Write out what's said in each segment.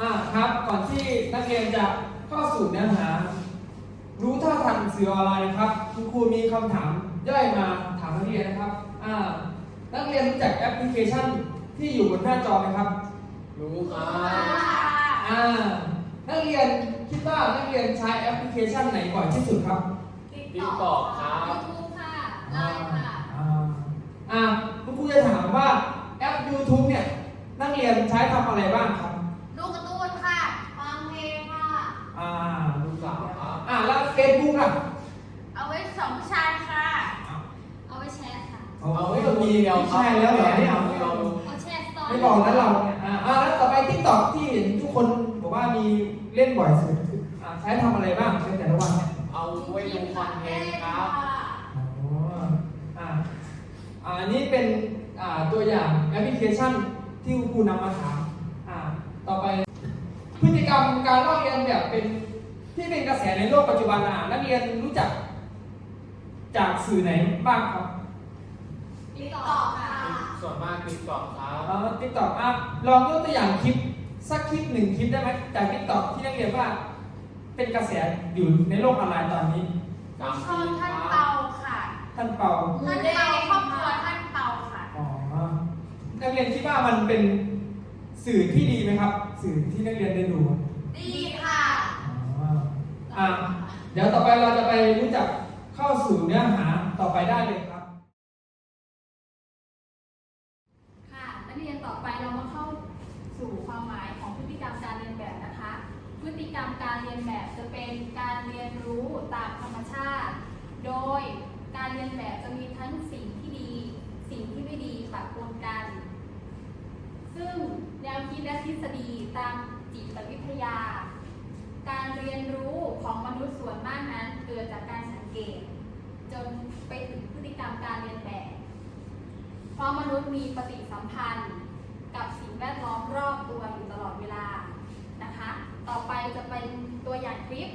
อ่าครับ ก่อนที่นักเรียนจะเข้าสู่เนื้อหา รู้เท่าทันสื่อออนไลน์นะครับคุณครูมีคำถามย่อยมาถามนักเรียนนะครับอ่านักเรียนรู้จักแอปพลิเคชันที่อยู่บนหน้าจอไหมครับ รู้ครับอ่านักเรียนคิดว่านักเรียนใช้แอปพลิเคชันไหนบ่อยที่สุดครับติ๊กตอกครับยูทูบค่ะไลน์ค่ะอ่าอ่าคุณครูจะถามว่าแอป YouTube เนี่ยนักเรียนใช้ทำอะไรบ้างครับ ดูการ์ตูนค่ะ ฟังเพลงค่ะ อ่า รู้สาวครับ อ่าแล้วเฟซบุ๊กล่ะ เอาไว้สองชายค่ะ เอาไว้แชร์ค่ะ เอาไว้มีผู้ชายแล้วเหรอเนี่ยไม่เอาเอาแชร์สตอรี่ไม่บอกนะเราเนี่ยอ่าอ่าแล้วต่อไปทิกตอกที่เห็นทุกคนบอกว่ามีเล่นบ่อยสุดอ่าใช้ทำอะไรบ้างในแต่ละวันเนี่ยเอาไว้ดูคอนเทนต์ครับอ๋ออ่าอ่าอันนี้เป็นอ่าตัวอย่างแอปพลิเคชันที่คุณครูนำมาถามอ่าต่อไป พฤติกรรมการลอกเรียนแบบเป็นที่เป็นกระแสในโลกปัจจุบันอะนักเรียนรู้จัก จากสื่อไหนบ้างครับ ติ๊กต็อกค่ะส่วนมากติ๊กตอกครับเอ่อทิกตอกอะลองยกตัวอย่างคลิปสักคลิปหนึ่งคลิปได้ไหมจากทิกตอกที่นักเรียนว่า เป็นกระแสอยู่ในโลกออนไลน์ตอนนี้สามชอบทีคท่านรับเปาค่ะท่านเปาท่านเปาครอบครัวท่านเปาค่ะอ๋อนักเรียนคิดว่ามันเป็นสื่อที่ดีไหมครับ สื่อที่นักเรียนได้ดูดีค่ะอ๋ออะเดี๋ยวต่อไปเราจะไปรู้จักเข้าสู่เนื้อหาต่อไปได้เลยครับ ค่ะนักเรียนต่อไปเรามาเข้าสู่ความหมายของพฤติกรรมการเรียนแบบนะคะ พฤติ กรรมการเรียนแบบจะเป็นการเรียนรู้ตามธรรมชาติ โดยการเรียนแบบจะมีทั้งสิ่งที่ดี สิ่งที่ไม่ดีปะปนกัน ซึ่งแนวคิดและทฤษฎีตามจิตวิทยา การเรียนรู้ของมนุษย์ส่วนมากนั้นเกิดจากการสังเกต จนไปถึงพฤติกรรมการเรียนแบบ เพราะมนุษย์มีปฏิสัมพันธ์กับสิ่งแวดล้อมรอบตัวอยู่ตลอดเวลานะคะ ต่อไปจะเป็นตัวอย่างคลิป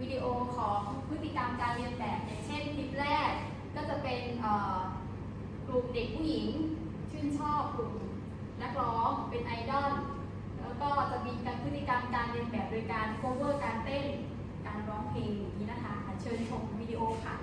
วิดีโอของพฤติกรรมการเรียนแบบอย่างเช่นคลิปแรก ก็จะเป็นกลุ่มเด็กผู้หญิง ชื่นชอบกลุ่มนักร้องเป็นไอดอลแล้วก็จะมีการพฤติกรรมการเรียนแบบโดยการ cover การเต้นการร้องเพลงอย่างนี้นะคะเชิญชมวิดีโอค่ะ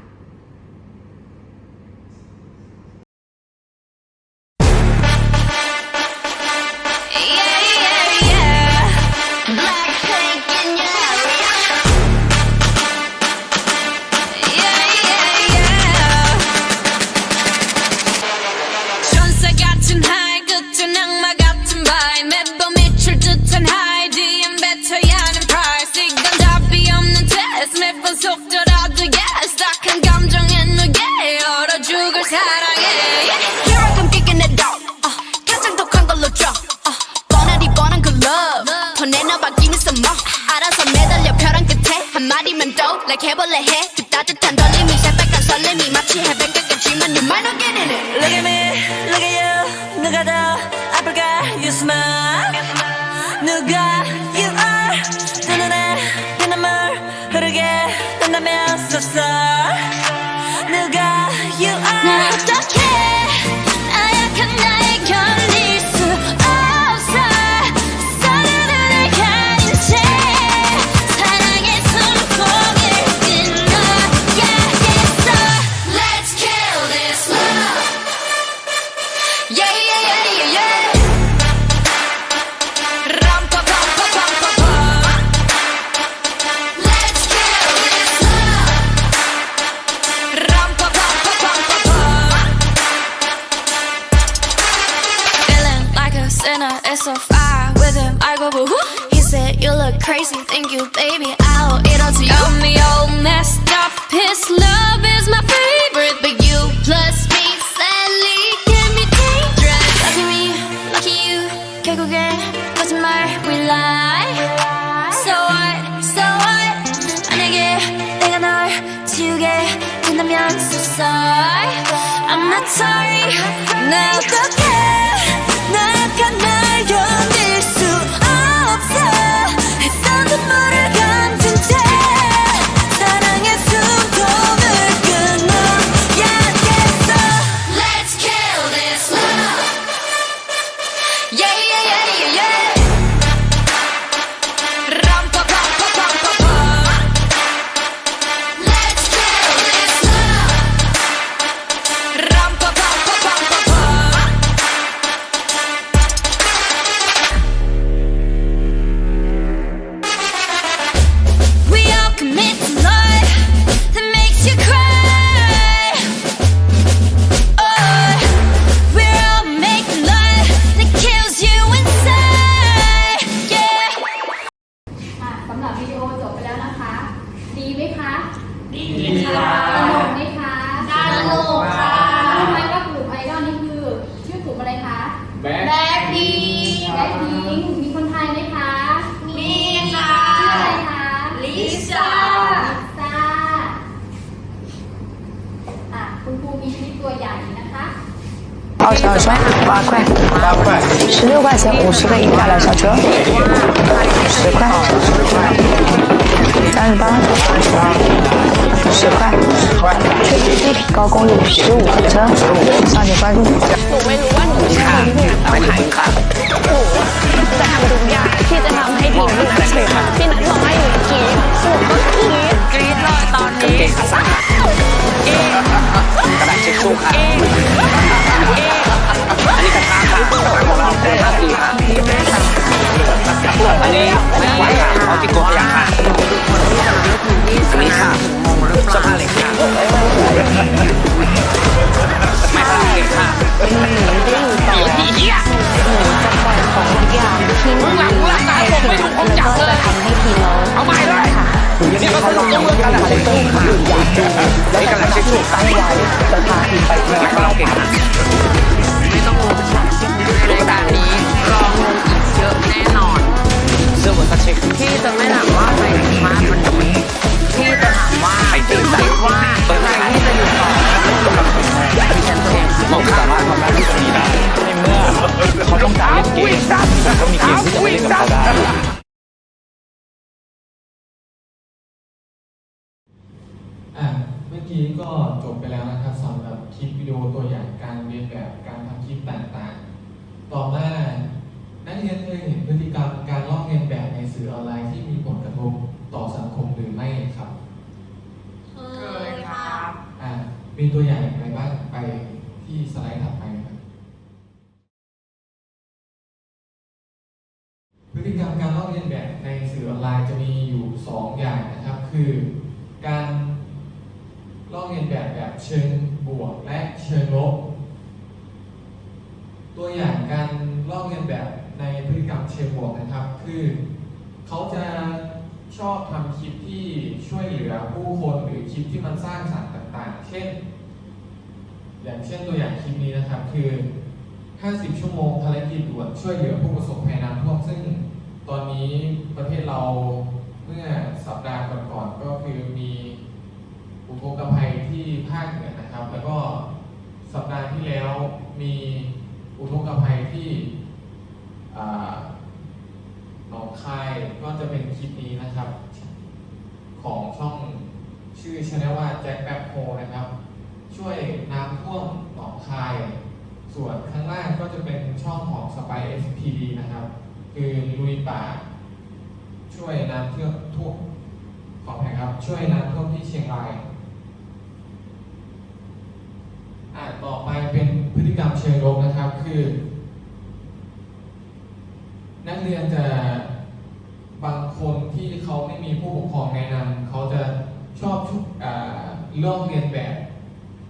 like 해볼래 해. 그 따뜻한 떨림이 새빨간 설렘이 마치 해변가 같지만 you might not get in it. Look at me, look at you. 누가 더 아플까? You smile. 누가 you are. 두 눈에 피눈물 흐르게 된다면 so sorry. 二十二双，八块，八块，十六块钱五十个一打两小车，十块，三十八，十块，十块，低高功率十五个折，上去关注。 ย คลิปวิดีโอตัวอย่างการเรียนแบบการทำคลิปต่างๆ ต่อมานักเรียนเคยเห็นพฤติกรรมการลอกเลียนแบบในสื่อออนไลน์ที่มีผลกระทบต่อสังคมหรือไม่ครับเคยค่ะอะมีตัวอย่างอะไรบ้างไปที่สไลด์ถัดไปครับพฤติกรรมการลอกเลียนแบบในสื่อออนไลน์จะมีอยู่ 2 อย่างนะครับ คือ การลอกเลียนแบบแบบเชิง บวกและเชิงลบ ตัวอย่างการลอกเลียนแบบในพฤติกรรมเชิงบวกนะครับ คือเขาจะชอบทำคลิปที่ช่วยเหลือผู้คนหรือคลิปที่มันสร้างสรรค์ต่าง ๆ เช่น อย่างเช่นตัวอย่างคลิปนี้นะครับคือ 50 ชั่วโมงภารกิจด่วนช่วยเหลือผู้ประสบภัยน้ำท่วมซึ่งตอนนี้ประเทศเราเมื่อสัปดาห์ก่อนๆก็คือมีอุทกภัย ที่ภาคเหนือนะครับ แล้วก็สัปดาห์ที่แล้วมีอุทกภัยที่หนองคายก็จะเป็นคลิปนี้นะครับ ของช่องชื่อช anel ว่าแจ็คแป๊บโฮนะครับ ช่วยน้ำท่วมหนองคาย ส่วนข้างล่างก็จะเป็นช่องของ Spy SPD นะครับ คือลุยป่า ช่วยน้ำเทื่อท่วมขออภัยครับ ช่วยน้ำท่วมที่เชียงราย อ่าต่อไปเป็นพฤติกรรมเชิงลบนะ คือ นักเรียนจะบางคนที่เขาไม่มีผู้ปกครองแนะนำเขาจะชอบชุอ่าลอกเรียนแบบ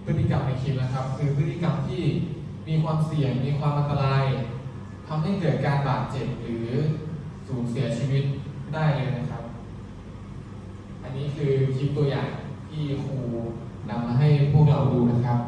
พฤติกรรมในคลิปนะครับ คือพฤติกรรมที่มีความเสี่ยงมีความอันตรายทำให้เกิดการบาดเจ็บหรือสูญเสียชีวิตได้เลยนะครับ อันนี้คือคลิปตัวอย่างที่ครูนำมาให้พวกเราดูนะครับ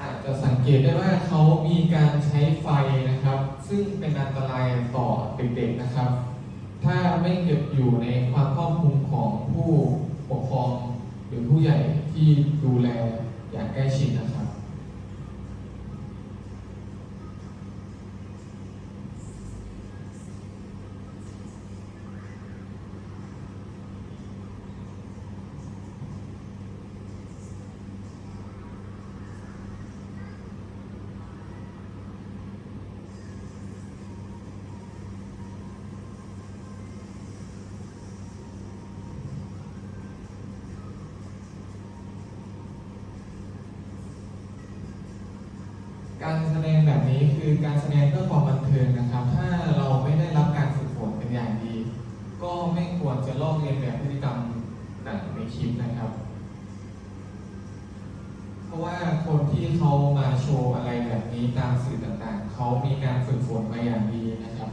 อาจจะสัง เกตได้ว่าเขามีการใช้ไฟนะครับ ซึ่งเป็นอันตรายต่อเด็กๆนะครับ ถ้าไม่เก็บอยู่ในความครอบคลุมของผู้ปกครองหรือผู้ใหญ่ที่ดูแลอย่างใกล้ชิดนะครับ การแสดงแบบนี้คือการแสดงเพื่อความบันเทิงนะครับ ถ้าเราไม่ได้รับการฝึกฝนเป็นอย่างดี ก็ไม่ควรจะลอกเลียนแบบพฤติกรรมคลิปนะครับ เพราะว่าคนที่เขามาโชว์อะไรแบบนี้ตามสื่อต่างๆ เขามีการฝึกฝนมาอย่างดีนะครับ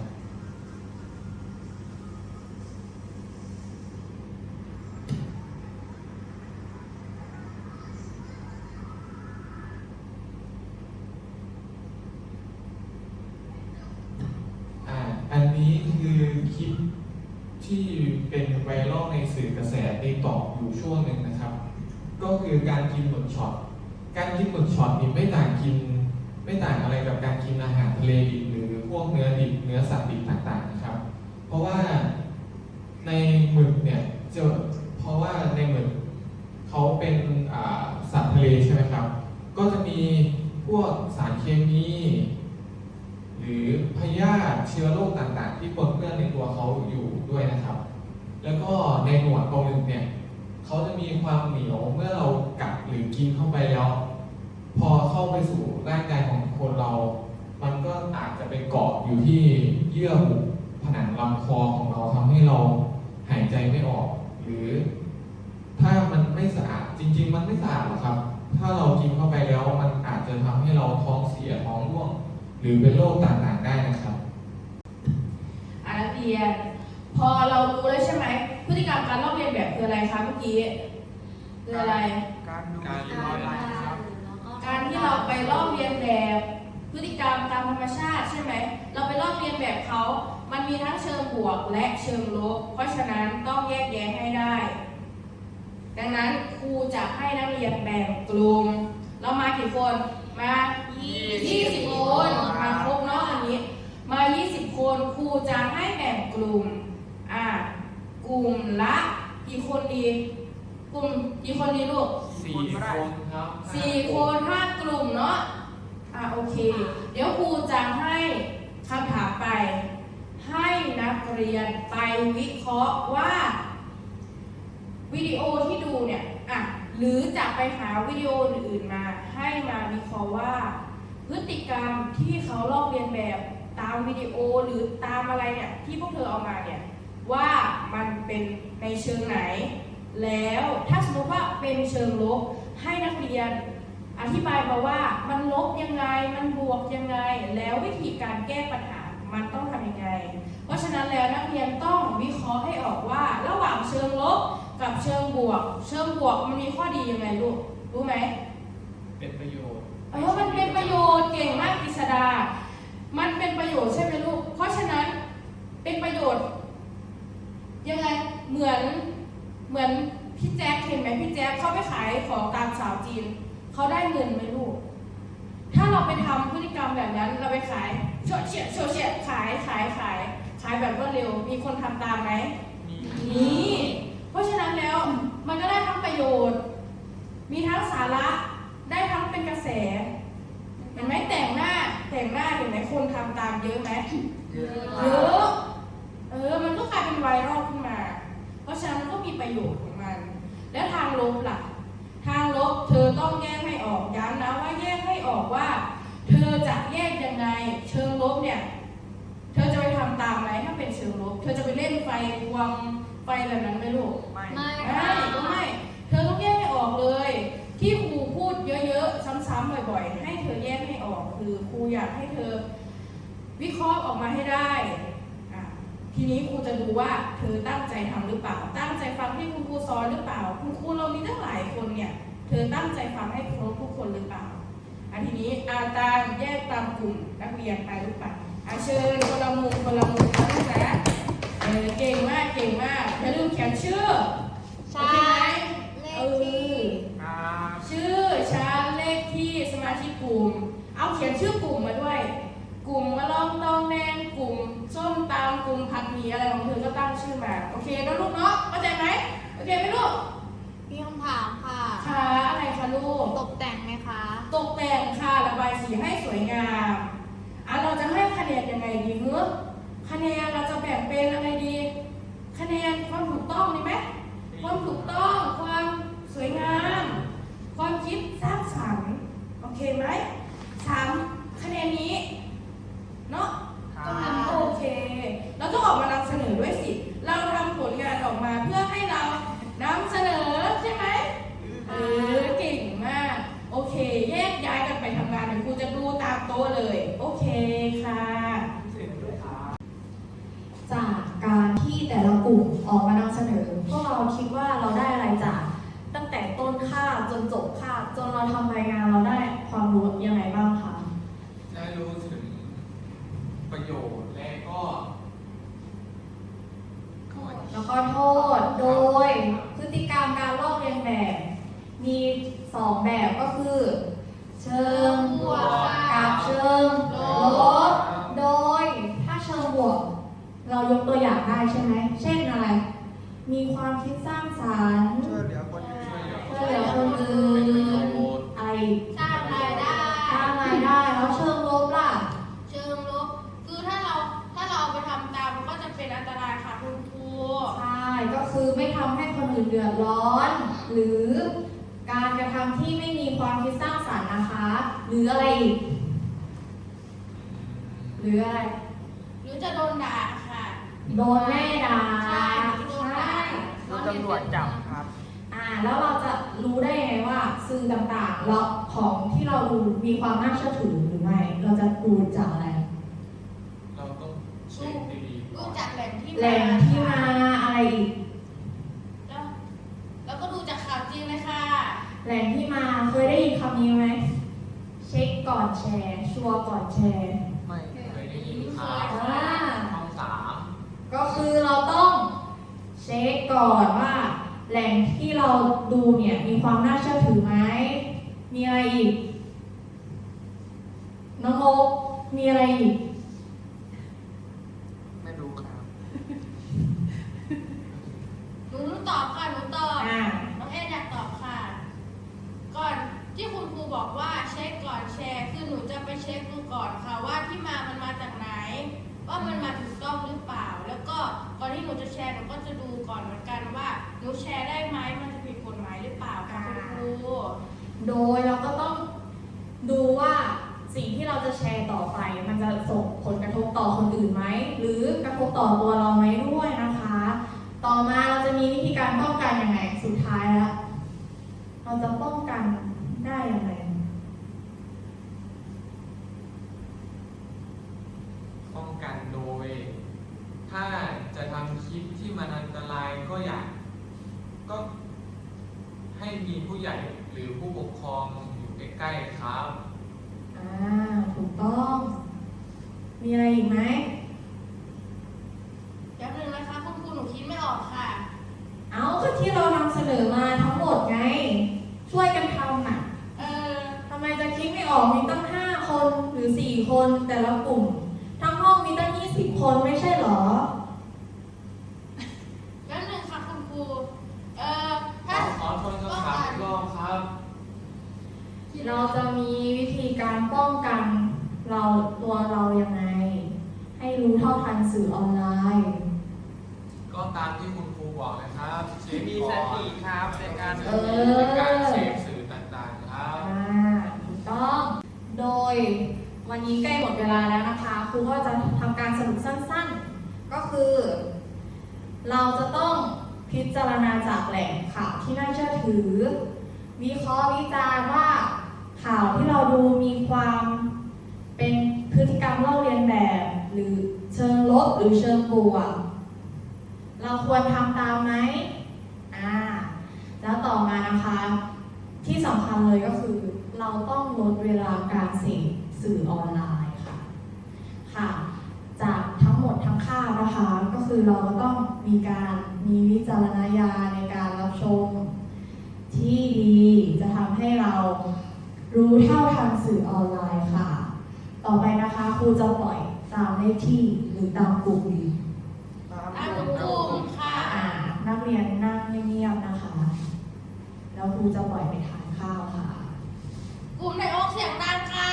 อ่า อันนี้คือคลิป ที่เป็นไวรัลในสื่อกระแสติ๊กต็อกอยู่ช่วงหนึ่งนะครับ ก็คือการกินหมึกช็อต การกินหมึกช็อตนี่ไม่ต่างกิน ไม่ต่างอะไรกับการกินอาหารทะเลดิบหรือพวกเนื้อดิบเนื้อสัตว์ดิบต่างๆนะครับ เพราะว่าในหมึกเนี่ยจะเพราะว่าในหมึกเขาเป็นอ่าสัตว์ทะเลใช่ไหมครับ ก็จะมีพวกสารเคมี หรือพยาธิเชื้อโรคต่างๆ ที่ปนเปื้อนในตัวเขาอยู่ด้วยนะครับ แล้วก็ในหนวดตรงหนึ่งเนี่ยเขาจะมีความเหนียวเมื่อเรากัดหรือกินเข้าไปแล้ว พอเข้าไปสู่ร่างกายของคนเรา มันก็อาจจะไปเกาะอยู่ที่เยื่อบุผนังลำคอของเราทำให้เราหายใจไม่ออก หรือ ถ้ามันไม่สะอาดจริง ๆ มันไม่สะอาดหรอกครับ ถ้าเรากินเข้าไปแล้วมันอาจจะทำให้เราท้องเสียท้องร่วง หรือเป็นโรคต่างๆได้นะครับ รียน พอเรารู้แล้วใช่ไหมพฤติกรรมการลอกเลียนแบบคืออะไรคะเมื่อกี้คืออะไร การดูการเรียนแบบการที่เราไปลอกเลียนแบบ พฤติกรรมตามธรรมชาติใช่ไหมเราไปลอกเลียนแบบเขา มันมีทั้งเชิงบวกและเชิงลบ เพราะฉะนั้นต้องแยกแยะให้ได้ ดังนั้นครูจะให้นักเรียนแบ่งกลุ่มเรามากี่คนมา20คนมาครบเนาะอันนี้ มา 20 คนครูจะให้แบ่งกลุ่ม อะกลุ่มละกี่คนดี กลุ่มกี่คนดีลูกสี่คนครับสี่คนห้ากลุ่มเนาะ อะโอเค เดี๋ยวครูจะให้คำถามไป ให้นักเรียนไปวิเคราะห์ว่า วิดีโอที่ดูเนี่ย อะ หรือจะไปหาวิดีโออื่นๆมา ให้มาวิเคราะห์ว่า พฤติกรรมที่เขาลอกเลียนแบบ ตามวิดีโอหรือตามอะไรเนี่ยที่พวกเธอเอามาเนี่ยว่ามันเป็นในเชิงไหน แล้วถ้าสมมติว่าเป็นเชิงลบให้นักเรียนอธิบายมาว่ามันลบยังไงมันบวกยังไง แล้ววิธีการแก้ปัญหามันต้องทำยังไง เพราะฉะนั้นแล้วนักเรียนต้องวิเคราะห์ให้ออกว่า ระหว่างเชิงลบกับเชิงบวก เชิงบวกมันมีข้อดียังไงลูกรู้ไหมเป็นประโยชน์เออมันเป็นประโยชน์เก่งมากกฤษดา มันเป็นประโยชน์ใช่ไหมลูก เพราะฉะนั้นเป็นประโยชน์ ยังไง เหมือน เหมือนพี่แจ๊คเห็นไหมพี่แจ๊คเขาไปขายของตามสาวจีนเขาได้เงินไหมลูก ถ้าเราไปทำพฤติกรรมแบบนั้น เราไปขายโชว์เฉียดโชว์เฉียดขายขายขายขายแบบรวดเร็ว มีคนทำตามไหมมีเพราะฉะนั้นแล้วมันก็ได้ทั้งประโยชน์ มีทั้งสาระได้ทั้งเป็นกระแสเห็นไหมแต่งหน้าแต่งหน้าเห็นไหมคนทำตามเยอะไหมเยอะเออมันก็กลายเป็นไวรัลขึ้นมา เพราะฉะนั้นมันก็มีประโยชน์ของมัน แล้วทางลบล่ะทางลบเธอ ต้องแยกให้ออกย้ำนะว่าแยกให้ออกว่า เธอจะแยกยังไงเชิงลบเนี่ย เธอจะไปทำตามไหมถ้าเป็นเชิงลบ เธอจะไปเล่นไฟควงไฟแบบนั้นไหมลูกไม่ไม่ก็ไม่เธอต้องแยกให้ออกเลย ที่ครูพูดเยอะๆซ้ำๆบ่อยๆ ให้เธอแยกให้ออกคือครูอยากให้เธอ วิเคราะห์ออกมาให้ได้อะทีนี้ครูจะดูว่าเธอตั้งใจทำหรือเปล่า ตั้งใจฟังที่คุณครูสอนหรือเปล่า คุณครูเรามีตั้งหลายคนเนี่ย เธอตั้งใจฟังให้ครบทุกคนหรือเปล่าอันทีนี้อาตามแยกตามกลุ่มนักเรียนไปหรือเปล่าอาเชิญคนละมุมคนละมุมนะลูกนะเออเก่งมากเก่งมากอย่าลืมเขียนชื่อใช่เลขที่ชื่อชั้นเลขที่สมาชิกกลุ่ม เอาเขียนชื่อกลุ่มมาด้วย กลุ่มมะลองตองแดงกลุ่มส้มตำกลุ่มผัดหมี่อะไรของเธอก็ตั้งชื่อมา โอเคนะลูกเนาะเข้าใจไหมโอเคไหมลูก มีคำถามค่ะค่ะอะไรคะลูก ตกแต่งไหมคะ ตกแต่งค่ะระบายสีให้สวยงามอะเราจะให้คะแนนยังไงดีเฮ้คะแนนเราจะแบ่งเป็นอะไรดี คะแนนความถูกต้องดีไหมความถูกต้องความสวยงาม ความคิดสร้างสรรค์โอเคไหมสามคะแนนนี้เนาะโอเค เราต้องออกมานำเสนอด้วยสิ เราทำผลงานออกมาเพื่อให้เรานำเสนอ ว่าเราได้อะไรจากตั้งแต่ต้นคาบจนจบคาบจนเราทำรายงานเราได้ความรู้ยังไงบ้างคะ ได้รู้ถึงประโยชน์และก็ แล้วก็โท ษโดยพฤติกรรมการลอกเลียนแบบ มีสองแบบก็คือ เชิงบวกกับเชิงลบโดยถ้าเชิงบวก เรายกตัวอย่างได้ใช่ไหมเช่นอะไร มีความคิดสร้างสรรค์ช่วยเหลือคนอื่นอะไรสร้างรายได้สร้างรายได้แล้วเชิงลบล่ะ เชิงลบคือถ้าเราถ้าเราเอาไปทำตามมันก็จะเป็นอันตราย ก็คือไม่ทำให้คนอื่นเดือดร้อน หรือการกระทำที่ไม่มีความคิดสร้างสรรค์นะคะ หรืออะไรอีกหรืออะไร หรือจะโดนด่าค่ะ โดนแม่ด่าใช่โดนด่าโดนตำรวจจับครับอ่าแล้วเราจะรู้ได้ยังไงว่าสื่อต่างๆเราของที่เราดูมีความน่าเชื่อถือหรือไม่ เราจะดูจากอะไร เราต้องเช็คดีๆก่ดูอนจากแหล่งที่แหล่งที่มาอะไรอีก แล้วแล้วก็ดูจากข่าวจริงเลยค่ะ แหล่งที่มาเคยได้ยินคำนี้ไหม เช็ค ก่อนแชร์ ชัวร์ก่อนแชร์ไม่เคยได้ยินครับอ่าห้องสามก็คือเราต้องเช็คก่อนว่า แหล่งที่เราดูเนี่ยมีความน่าเชื่อถือไหมมีอะไรอีกน้องโมกมีอะไรอีกไม่รู้ครับหนูตอบค่ะหนูตอบ อ่า น้องเอ็อยากตอบค่ะ ก่อน ที่คุณครูบอกว่าเช็คก่อนแชร์ คือหนูจะไปเช็คดูก่อนค่ะว่าที่มามันมาจากไหน ว่ามันมาถูกต้องหรือเปล่า แล้วก็ก่อนที่หนูจะแชร์หนูก็จะดูก่อนเหมือนกันว่าหนูแชร์ได้ไหมมันจะผิดกฎหมายหรือเปล่าค่ะคุณครูโดยเราก็ต้องดูว่าสิ่งที่เราจะแชร์ต่อไป มันจะส่งผลกระทบต่อคนอื่นไหมหรือกระทบต่อตัวเราไหมด้วยนะคะ ต่อมาเราจะมีวิธีการป้องกันยังไงสุดท้ายแล้วเราจะป้องกัน ได้ยังไง ป้องกันโดย ถ้าจะทำคลิปที่มันอันตรายก็อยาก ก็ให้มีผู้ใหญ่หรือผู้ปกครองอยู่ใกล้ๆครับ อ่า ถูกต้อง มีอะไรอีกไหม แป๊บนึงนะคะคุณครูหนูคิดไม่ออกค่ะ เอาก็ที่เรานำเสนอมาทั้งหมดไง ช่วยกันทำอะ เออ ทำไมจะคิดไม่ ออกมีตั้งห้าคนหรือสี่คนแต่ละกลุ่ม ทั้งห้องมีตั้งยี่สิบคนไม่ใช่เหรอแป๊บนึงค่ะคุณครู เออขถ้าอขอทวนคำถามอีกรอบครับ เราจะมีวิธีการป้องกันเราตัวเรายังไง ให้รู้เท่าทันสื่อออนไลน์ ก็ตามที่คุณครูบอกนะครับเช็คมีก่สอนติครับในการเอในอการเช็คสื่อต่างๆครับ อ่าถูกต้อง โดยวั นี้ใกล้หมดเวลาแล้วนะคะ ครูก็จะทำการสรุปสั้นๆ ก็คือ เราจะต้องพิจารณาจากแหล่งข่าวที่น่าเชื่อถือ วิเคราะห์วิจารณ์ว่าข่าวที่เราดูมีความเป็นพฤติกรรมเล่าเรียนแบบ หรือเชิงลบหรือเชิงบวก เราควรทำตามไหมอ่าแล้วต่อมานะคะ ที่สำคัญเลยก็คือ เราต้องลดเวลาการเสพ สื่อออนไลน์ค่ะค่ะ จากทั้งหมดทั้งค่าบนะคะก็คือเราก็ต้องมีการมีวิจารณญาณในการรับชม ที่ดีจะทำให้เรารู้เท่าทันสื่อออนไลน์ค่ะ ต่อไปนะคะครูจะปล่อยตามเลขที่หรือตามกลุ่มดีตามคุณครูค่ะอ่านักเรียนนั่งเงียบๆนะคะ แล้วครูจะปล่อยไปทานข้าวค่ะ กลุ่มในโอกเสียงดังค่ะ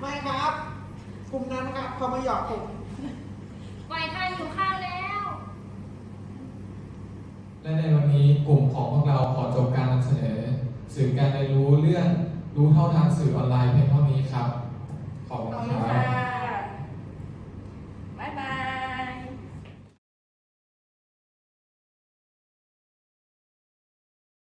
ไม่ครับ กลุ่มนั้นครับเขาไม่หยอกผม ปล่อยทานอยู่ข้าวแล้ว และในวันนี้กลุ่มของพวกเราขอจบการนำเสนอ สื่อการเรียนรู้เรื่องรู้เท่าทันสื่อออนไลน์เพียงเท่านี้ครับ ขอบคุณครับขอบคุณค่ะ